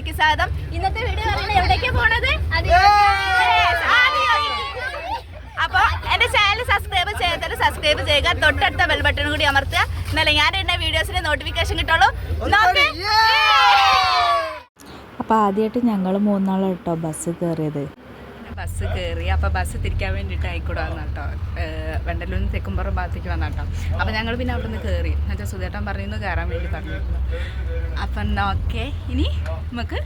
വീഡിയോയിലേക്ക് സ്വാഗതം. ഇന്നത്തെ വീഡിയോ പറയുന്നത് എവിടേക്കാ പോണത്? അപ്പൊ എന്റെ ചാനൽ സബ്സ്ക്രൈബ് ചെയ്യാത്തവർ സബ്സ്ക്രൈബ് ചെയ്യുക. തൊട്ടടുത്ത ബെൽ ബട്ടൺ കൂടി അമർത്തുക. എന്നാലേ ഞാൻ എന്റെ വീഡിയോസിന് നോട്ടിഫിക്കേഷൻ കിട്ടുള്ളൂ. നോക്ക്. അപ്പോൾ ആദ്യമായിട്ട് ഞങ്ങൾ മൂന്നാളും കേട്ടോ ബസ് കയറിയത് ബസ് കയറി അപ്പോൾ ബസ് തിരിക്കാൻ വേണ്ടിയിട്ട് ആയിക്കൂടെ വന്ന കേട്ടോ വെണ്ടലൂർ നിന്ന് തെക്കുംപുറം ഭാഗത്തേക്ക് വന്ന കേട്ടോ അപ്പോൾ ഞങ്ങൾ പിന്നെ അവിടെ നിന്ന് കയറി എന്നുവെച്ചാൽ സുധേട്ടൻ പറയുന്നു കയറാൻ വേണ്ടി പറഞ്ഞിരുന്നു. അപ്പം എന്നാ ഓക്കെ ഇനി നമുക്ക്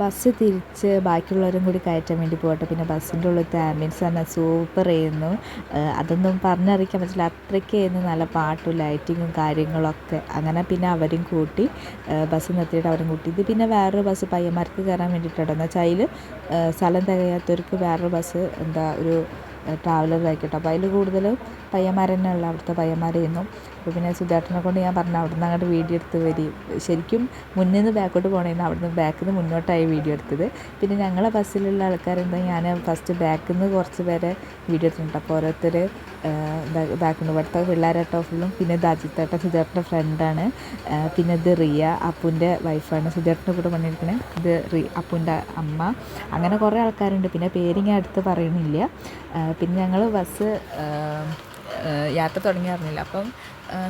ബസ് തിരിച്ച് ബാക്കിയുള്ളവരും കൂടി കയറ്റാൻ വേണ്ടി പോകട്ടെ. പിന്നെ ബസ്സിന്റെ ഉള്ളിലത്തെ ആംബിയൻസ് തന്നെ സൂപ്പർ ചെയ്യുന്നു അതൊന്നും പറഞ്ഞറിയിക്കാൻ പറ്റില്ല. അത്രയ്ക്ക് ചെയ്യുന്നു നല്ല പാട്ടും ലൈറ്റിങ്ങും കാര്യങ്ങളൊക്കെ അങ്ങനെ പിന്നെ അവരും കൂട്ടി ബസ് നിർത്തിയിട്ട് അവരും കൂട്ടി. ഇത് പിന്നെ വേറൊരു ബസ് പയ്യന്മാർക്ക് കയറാൻ വേണ്ടിയിട്ടാണ്. എന്ന് വെച്ചാൽ അതിൽ സ്ഥലം തികയാത്തവർക്ക് വേറൊരു ബസ് എന്താ ഒരു ട്രാവലർ ആയിക്കോട്ടെ. അപ്പോൾ അതിൽ കൂടുതലും പയ്യന്മാർ തന്നെ ഉള്ള അവിടുത്തെ പയ്യന്മാരായിരുന്നു അപ്പോൾ പിന്നെ സുധാട്ടനെ കൊണ്ട് ഞാൻ പറഞ്ഞു അവിടുന്ന് അങ്ങോട്ട് വീഡിയോ എടുത്ത് വരി. ശരിക്കും മുന്നിൽ നിന്ന് ബാക്കോട്ട് പോകണേന്ന് അവിടുന്ന് ബാക്കിൽ നിന്ന് മുന്നോട്ടായി വീഡിയോ എടുത്തത്. പിന്നെ ഞങ്ങളെ ബസ്സിലുള്ള ആൾക്കാരെന്താ ഞാൻ ഫസ്റ്റ് ബാക്കിൽ നിന്ന് കുറച്ച് പേരെ വീഡിയോ എടുത്തിട്ടുണ്ട്. അപ്പോൾ ഓരോരുത്തർ ബാക്കിൽ നിന്ന് ഇവിടുത്തെ പിള്ളേരാട്ടോ ഫുള്ളും പിന്നെ ദാജിത്തേട്ട സുധേട്ടന്റെ ഫ്രണ്ടാണ് പിന്നെ ഇത് റിയ അപ്പുന്റെ വൈഫാണ് സുധേട്ടന്റെ കൂടെ പണിയെടുക്കുന്നത് ഇത് റി അപ്പുന്റെ അമ്മ. അങ്ങനെ കുറേ ആൾക്കാരുണ്ട്. പിന്നെ പേര് ഞാൻ അടുത്ത് പറയണില്ല പിന്നെ ഞങ്ങൾ ബസ് യാത്ര തുടങ്ങിയായിരുന്നില്ല അപ്പം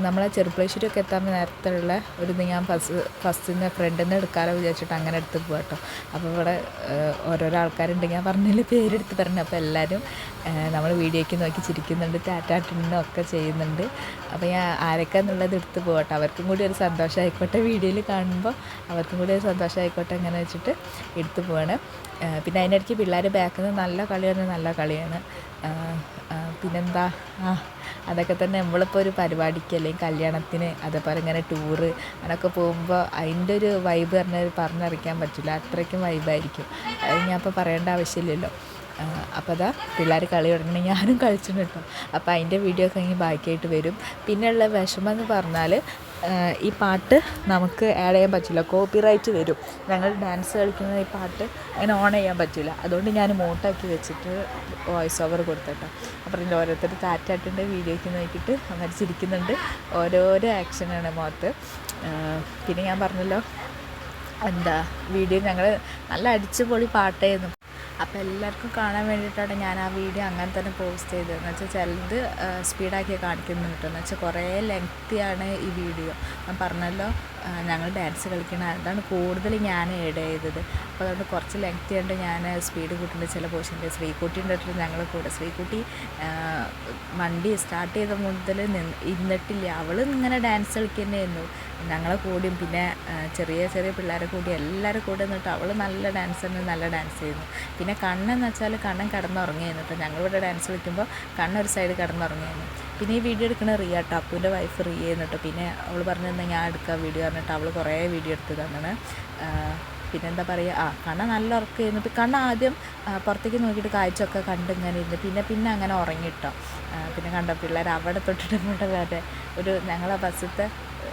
നമ്മളെ ചെറുപ്പളശ്ശേരിയൊക്കെ എത്താൻ നേരത്തുള്ള ഒരു ഇത് ഞാൻ ഫസ്റ്റ് ഫസ്റ്റിൽ നിന്ന് ഫ്രണ്ടിൽ നിന്ന് എടുക്കാമല്ലോ വിചാരിച്ചിട്ട് അങ്ങനെ എടുത്ത് പോകാം കേട്ടോ അപ്പോൾ ഇവിടെ ഓരോരോ ആൾക്കാരുണ്ട്. ഞാൻ പറഞ്ഞതിൽ പേരെടുത്ത് പറഞ്ഞു. അപ്പോൾ എല്ലാവരും നമ്മൾ വീഡിയോയ്ക്ക് നോക്കി ചിരിക്കുന്നുണ്ട് ടാറ്റാട്ടിനും ഒക്കെ ചെയ്യുന്നുണ്ട്. അപ്പോൾ ഞാൻ ആരൊക്കെ എന്നുള്ളത് എടുത്ത് പോകട്ടെ അവർക്കും കൂടി ഒരു സന്തോഷമായിക്കോട്ടെ വീഡിയോയിൽ കാണുമ്പോൾ അവർക്കും കൂടി ഒരു സന്തോഷമായിക്കോട്ടെ അങ്ങനെ വെച്ചിട്ട് എടുത്ത് പോവാണ്. പിന്നെ അതിനിടയ്ക്ക് പിള്ളേർ ബാക്കിൽ നിന്ന് നല്ല കളിയാണ് നല്ല കളിയാണ്. പിന്നെന്താ? ആ അതൊക്കെ തന്നെ നമ്മളിപ്പോൾ ഒരു പരിപാടിക്ക് അല്ലെങ്കിൽ കല്യാണത്തിന് അതേപോലെ ഇങ്ങനെ ടൂറ് അങ്ങനെയൊക്കെ പോകുമ്പോൾ അതിന്റെ ഒരു വൈബ് പറഞ്ഞാൽ പറഞ്ഞറിയിക്കാൻ പറ്റില്ല. അത്രയ്ക്കും വൈബായിരിക്കും അത് ഞാൻ ഇപ്പോൾ പറയേണ്ട ആവശ്യമില്ലല്ലോ. അപ്പോൾ അതാ പിള്ളേർ കളി തുടങ്ങി ഞാനും കളിച്ചിട്ടുണ്ട് കേട്ടോ. അപ്പോൾ അതിന്റെ വീഡിയോ ഒക്കെ ഇനി ബാക്കിയായിട്ട് വരും. പിന്നെയുള്ള വിഷമം എന്ന് പറഞ്ഞാൽ ഈ പാട്ട് നമുക്ക് ആഡ് ചെയ്യാൻ പറ്റില്ല. കോപ്പിറൈറ്റ് വരും. ഞങ്ങൾ ഡാൻസ് കളിക്കുന്ന ഈ പാട്ട് അങ്ങനെ ഓൺ ചെയ്യാൻ പറ്റില്ല. അതുകൊണ്ട് ഞാൻ മോട്ടാക്കി വെച്ചിട്ട് വോയിസ് ഓവർ കൊടുത്തിട്ടോ. അപ്പോൾ ഇതിന്റെ ഓരോരുത്തർ താറ്റാട്ടിന്റെ വീഡിയോയ്ക്ക് നോക്കിയിട്ട് അങ്ങനെ ചിരിക്കുന്നുണ്ട്. ഓരോരോ ആക്ഷനാണ് മുഖത്ത്. പിന്നെ ഞാൻ പറഞ്ഞല്ലോ എന്താ വീഡിയോ ഞങ്ങൾ നല്ല അടിച്ചുപൊളി പാട്ടായിരുന്നു. അപ്പോൾ എല്ലാവർക്കും കാണാൻ വേണ്ടിയിട്ടാണ് ഞാൻ ആ വീഡിയോ അങ്ങനെ തന്നെ പോസ്റ്റ് ചെയ്തത്. എന്ന് വെച്ചാൽ ചിലത് സ്പീഡാക്കി കാണിക്കുന്നുണ്ട് എന്ന് വെച്ചാൽ കുറേ ലെങ്തിയാണ് ഈ വീഡിയോ. ഞാൻ പറഞ്ഞല്ലോ ഞങ്ങൾ ഡാൻസ് കളിക്കണ അതാണ് കൂടുതൽ ഞാൻ ഏഡ് ചെയ്തത്. അപ്പോൾ അതുകൊണ്ട് കുറച്ച് ലെങ്ത് ഉണ്ട് ഞാൻ സ്പീഡ് കൂട്ടുന്നുണ്ട് ചില പോർഷന്റെ ശ്രീകുട്ടി ഉണ്ടിട്ട് ഞങ്ങൾ കൂടെ. ശ്രീകുട്ടി വണ്ടി സ്റ്റാർട്ട് ചെയ്ത മുതൽ നിന്ന് ഇരുന്നിട്ടില്ല. അവൾ ഇങ്ങനെ ഡാൻസ് കളിക്കുന്നതായിരുന്നു ഞങ്ങളെ കൂടിയും പിന്നെ ചെറിയ ചെറിയ പിള്ളേരെ കൂടി എല്ലാവരും കൂടെ നിന്നിട്ട് അവൾ നല്ല ഡാൻസ് തന്നെ നല്ല ഡാൻസ് ചെയ്യുന്നു. പിന്നെ കണ്ണെന്ന് വെച്ചാൽ കണ്ണൻ കിടന്നുറങ്ങിയായിരുന്നു. കേട്ടോ ഞങ്ങളിവിടെ ഡാൻസ് കളിക്കുമ്പോൾ കണ്ണൊരു സൈഡ് കിടന്നുറങ്ങിയായിരുന്നു. പിന്നെ ഈ വീഡിയോ എടുക്കണ റിയ കേട്ടോ വൈഫ് റിയ എന്നിട്ട് പിന്നെ അവൾ പറഞ്ഞു തന്നെ ഞാൻ എടുക്കാം വീഡിയോ പറഞ്ഞിട്ട് അവൾ കുറേ വീഡിയോ എടുത്ത് തന്നാണ്. പിന്നെ എന്താ പറയുക? ആ കണ്ണ നല്ല ഉറക്കമായിരുന്നു. കണ്ണ ആദ്യം പുറത്തേക്ക് നോക്കിയിട്ട് കാഴ്ചയൊക്കെ കണ്ട് ഇങ്ങനെ ഇരുന്ന് പിന്നെ പിന്നെ അങ്ങനെ ഉറങ്ങിട്ടോ. പിന്നെ കണ്ട പിള്ളേർ അവിടെ തൊട്ടിട്ട് ഇങ്ങോട്ട് വരെ ഒരു ഞങ്ങളെ ബസ്സിലത്തെ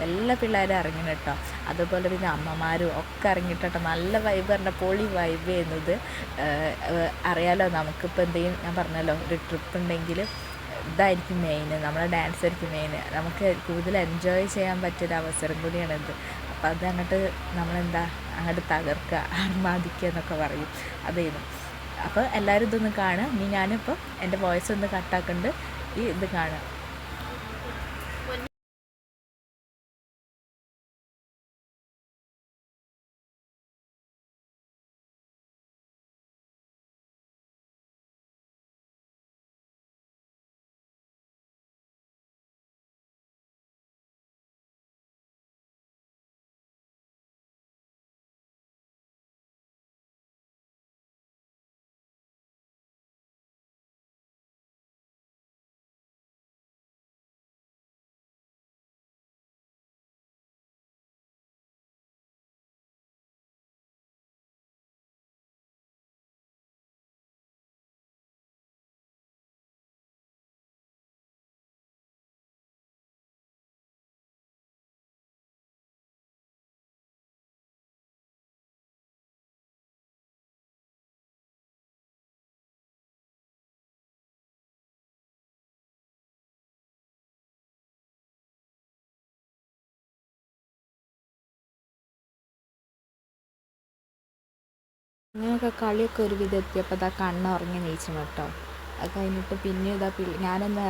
എല്ലാ പിള്ളേരും ഇറങ്ങണം കേട്ടോ. അതുപോലെ പിന്നെ അമ്മമാരും ഒക്കെ ഇറങ്ങിയിട്ടോ നല്ല വൈബ് പറഞ്ഞ പൊളി വൈബ് ചെയ്യുന്നത് അറിയാലോ നമുക്കിപ്പോൾ എന്തെങ്കിലും ഞാൻ പറഞ്ഞല്ലോ ഒരു ട്രിപ്പ് ഉണ്ടെങ്കിൽ ഇതായിരിക്കും മെയിൻ നമ്മളെ ഡാൻസ് ആയിരിക്കും മെയിൻ നമുക്ക് കൂടുതൽ എൻജോയ് ചെയ്യാൻ പറ്റിയൊരു അവസരം കൂടിയാണിത് അപ്പോൾ അത് അങ്ങോട്ട് നമ്മളെന്താ അങ്ങോട്ട് തകർക്കുക അർമാദിക്കുക എന്നൊക്കെ പറയും. അതായിരുന്നു. അപ്പോൾ എല്ലാവരും ഇതൊന്ന് കാണുക. ഇനി ഞാനിപ്പോൾ എന്റെ വോയിസ് ഒന്ന് കട്ടാക്കുന്നുണ്ട് ഈ ഇത് കാണുക. അങ്ങനെയൊക്കെ കളിയൊക്കെ ഒരു വിധം എത്തിയപ്പോൾ ഇതാ കണ്ണ് ഉറങ്ങി നീച്ചണം കേട്ടോ. അത് കഴിഞ്ഞിട്ട് പിന്നെ ഇതാ പി ഞാനൊന്ന്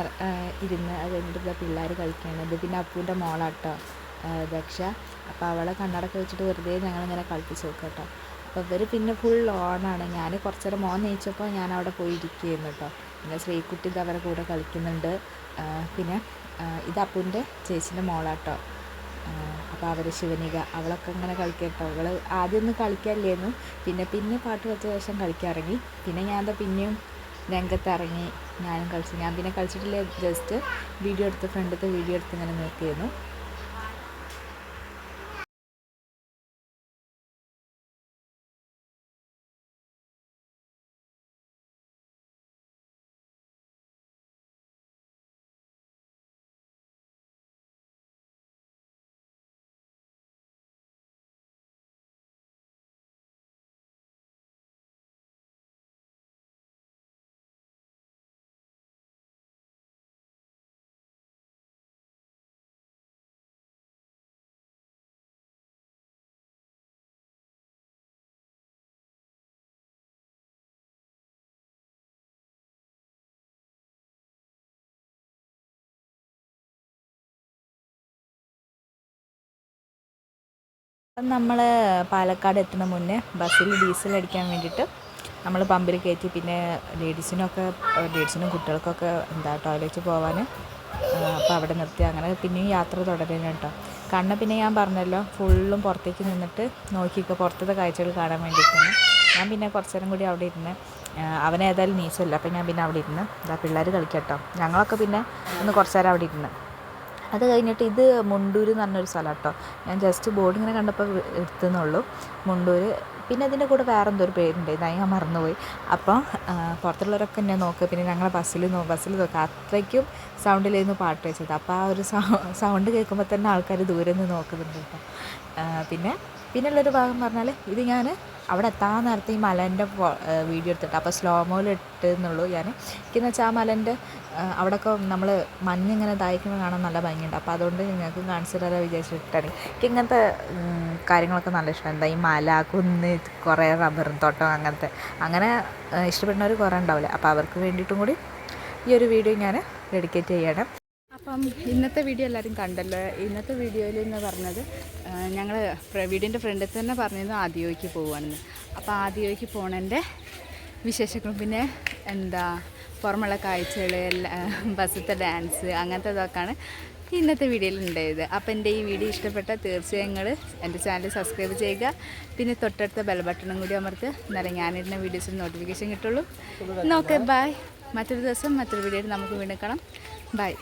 ഇരുന്ന് അത് കഴിഞ്ഞിട്ട് ഇതാ പിള്ളേർ കളിക്കുകയാണ് ഇത് പിന്നെ അപ്പൂന്റെ മോളാട്ടോ ദക്ഷ അപ്പോൾ അവളെ കണ്ണടക്കം വെച്ചിട്ട് വെറുതെ ഞങ്ങളിങ്ങനെ കളിപ്പിച്ച് നോക്കുക കേട്ടോ. അപ്പോൾ ഇവർ പിന്നെ ഫുൾ ഓണാണ് ഞാൻ കുറച്ച് നേരം മോൻ നയിച്ചപ്പോൾ ഞാൻ അവിടെ പോയി ഇരിക്കുകയായിരുന്നു കേട്ടോ പിന്നെ ശ്രീകുട്ടി ഇത് അവരുടെ കൂടെ കളിക്കുന്നുണ്ട്. പിന്നെ ഇത് അപ്പൂന്റെ ചേച്ചീന്റെ മോളാട്ടോ അപ്പോൾ അവർ ശിവനിക അവളൊക്കെ അങ്ങനെ കളിക്കട്ടോ. അവൾ ആദ്യമൊന്നും കളിക്കാനില്ലായിരുന്നു. പിന്നെ പിന്നെ പാട്ട് വെച്ച ശേഷം കളിക്കാറിറങ്ങി പിന്നെ ഞാൻ എന്താ പിന്നെയും രംഗത്തിറങ്ങി. ഞാനും കളിച്ചു ഞാൻ പിന്നെ കളിച്ചിട്ടില്ല ജസ്റ്റ് വീഡിയോ എടുത്ത് ഫ്രണ്ടത്തെ വീഡിയോ എടുത്ത് ഇങ്ങനെ നോക്കിയിരുന്നു അപ്പം നമ്മൾ പാലക്കാട് എത്തുന്ന മുന്നേ ബസ്സിൽ ഡീസൽ അടിക്കാൻ വേണ്ടിയിട്ട് നമ്മൾ പമ്പിൽ കയറ്റി പിന്നെ ലേഡീസിനൊക്കെ ലേഡീസിനും കുട്ടികൾക്കൊക്കെ എന്താ ടോയ്ലറ്റിൽ പോകാൻ അപ്പോൾ അവിടെ നിർത്തി അങ്ങനെ പിന്നെയും യാത്ര തുടരുന്നു കേട്ടോ. കണ്ണ് പിന്നെ ഞാൻ പറഞ്ഞല്ലോ ഫുള്ളും പുറത്തേക്ക് നിന്നിട്ട് നോക്കിയൊക്കെ പുറത്തത്തെ കാഴ്ചകൾ കാണാൻ വേണ്ടിയിട്ടാണ്. ഞാൻ പിന്നെ കുറച്ച് നേരം കൂടി അവിടെ ഇരുന്ന് അവനേതായാലും നീച്ചല്ല അപ്പം ഞാൻ പിന്നെ അവിടെ ഇരുന്ന് എന്താ പിള്ളേർ കളിക്കട്ടോ. ഞങ്ങളൊക്കെ പിന്നെ ഒന്ന് കുറച്ച് നേരം അവിടെ ഇരുന്ന്. അത് കഴിഞ്ഞിട്ട് ഇത് മുണ്ടൂർ എന്ന് പറഞ്ഞൊരു സ്ഥലം കേട്ടോ ഞാൻ ജസ്റ്റ് ബോർഡ് ഇങ്ങനെ കണ്ടപ്പോൾ എടുത്തുന്നുള്ളൂ. മുണ്ടൂർ പിന്നെ അതിന്റെ കൂടെ വേറെ എന്തോ ഒരു പേരുണ്ട്. ഇത് ഞാൻ മറന്നുപോയി. അപ്പോൾ പുറത്തുള്ളവരൊക്കെ എന്നെ നോക്കുക പിന്നെ ഞങ്ങളെ ബസ്സിൽ നോ ബസ്സിൽ നോക്കുക അത്രയ്ക്കും സൗണ്ടിലായിരുന്നു പാട്ട് വെച്ചത്. അപ്പോൾ ആ ഒരു സൗണ്ട് കേൾക്കുമ്പോൾ തന്നെ ആൾക്കാർ ദൂരെ നിന്ന് നോക്കുന്നുണ്ട് കേട്ടോ. പിന്നെ പിന്നുള്ളൊരു ഭാഗം പറഞ്ഞാൽ ഇത് ഞാൻ അവിടെ എത്താൻ നേരത്തെ ഈ മലേന്റെ വീഡിയോ എടുത്തിട്ട് അപ്പോൾ സ്ലോ മോയിൽ ഇട്ടെന്നുള്ളൂ ഞാൻ എനിക്കെന്ന് വെച്ചാൽ ആ മലേന്റെ അവിടെയൊക്കെ നമ്മൾ മഞ്ഞിങ്ങനെ ദായിക്കുമ്പോൾ കാണാൻ നല്ല ഭംഗിയുണ്ട്. അപ്പോൾ അതുകൊണ്ട് നിങ്ങൾക്ക് കാണിച്ചു തരാൻ വിചാരിച്ചിട്ടാണ്. എനിക്ക് ഇങ്ങനത്തെ കാര്യങ്ങളൊക്കെ നല്ല ഇഷ്ടം എന്താ ഈ മല കുന്ന് കുറേ റബ്ബറും തോട്ടം അങ്ങനത്തെ. അങ്ങനെ ഇഷ്ടപ്പെടുന്നവർ കുറേ ഉണ്ടാവില്ല? അപ്പോൾ അവർക്ക് വേണ്ടിയിട്ടും കൂടി ഈ ഒരു വീഡിയോ ഞാൻ ഡെഡിക്കേറ്റ് ചെയ്യണം. അപ്പം ഇന്നത്തെ വീഡിയോ എല്ലാവരും കണ്ടല്ലോ. ഇന്നത്തെ വീഡിയോയിൽ എന്ന് പറഞ്ഞത് ഞങ്ങൾ വീടിന്റെ ഫ്രണ്ടിൽ തന്നെ പറഞ്ഞിരുന്നു ആദിയോയ്ക്ക് പോവുകയാണെന്ന് അപ്പോൾ ആദിയോയ്ക്ക് പോണതിന്റെ വിശേഷങ്ങളും പിന്നെ എന്താ പുറമുള്ള കാഴ്ചകൾ ബസ്സിലത്തെ ഡാൻസ് അങ്ങനത്തെ ഇതൊക്കെയാണ് ഇന്നത്തെ വീഡിയോയിൽ ഉണ്ടായത്. അപ്പോൾ എന്റെ ഈ വീഡിയോ ഇഷ്ടപ്പെട്ടാൽ തീർച്ചയായും നിങ്ങൾ എന്റെ ചാനൽ സബ്സ്ക്രൈബ് ചെയ്യുക. പിന്നെ തൊട്ടടുത്ത ബെൽ ബട്ടണും കൂടി അമർത്ത് എന്നാലേ ഞാനിടുന്ന വീഡിയോസിന് നോട്ടിഫിക്കേഷൻ കിട്ടുള്ളൂ. നോക്കെ ബായ് മറ്റൊരു ദിവസം മറ്റൊരു വീഡിയോയിൽ നമുക്ക് വീണ്ടും കാണാം. ബൈ